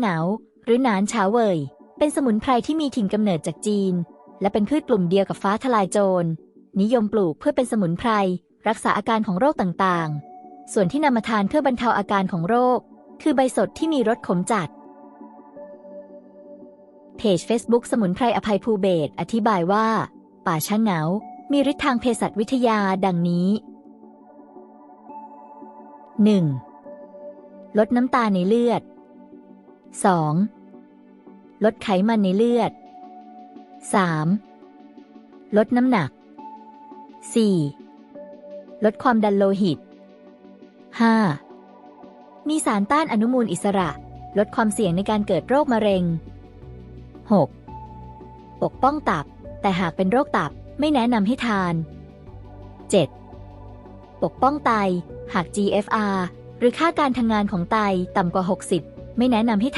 เหงาหรือหนานเฉาเว่ยเป็นสมุนไพรที่มีถิ่นกำเนิดจากจีน และเป็นพืชกลุ่มเดียวกับฟ้าทลายโจร นิยมปลูกเพื่อเป็นสมุนไพร รักษาอาการของโรคต่างๆ ส่วนที่นำมาทานเพื่อบรรเทาอาการของโรค คือใบสดที่มีรสขมจัด เพจ Facebook สมุนไพรอภัยภูเบศอธิบายว่า ป่าช้างเหงามีฤทธิ์ทางเภสัชวิทยาดังนี้ 1. ลดน้ำตาในเลือด 2. ลดไขมันในเลือด 3. ลดน้ำหนัก 4. ลดความดันโลหิต 5. มีสารต้านอนุมูลอิสระ ลดความเสี่ยงในการเกิดโรคมะเร็ง 6. ปกป้องตับ แต่หากเป็นโรคตับไม่แนะนำให้ทาน 7. ปกป้องไต หาก GFR หรือค่าการทำงานของไตต่ำกว่า 60 ไม่แนะนำให้ทาน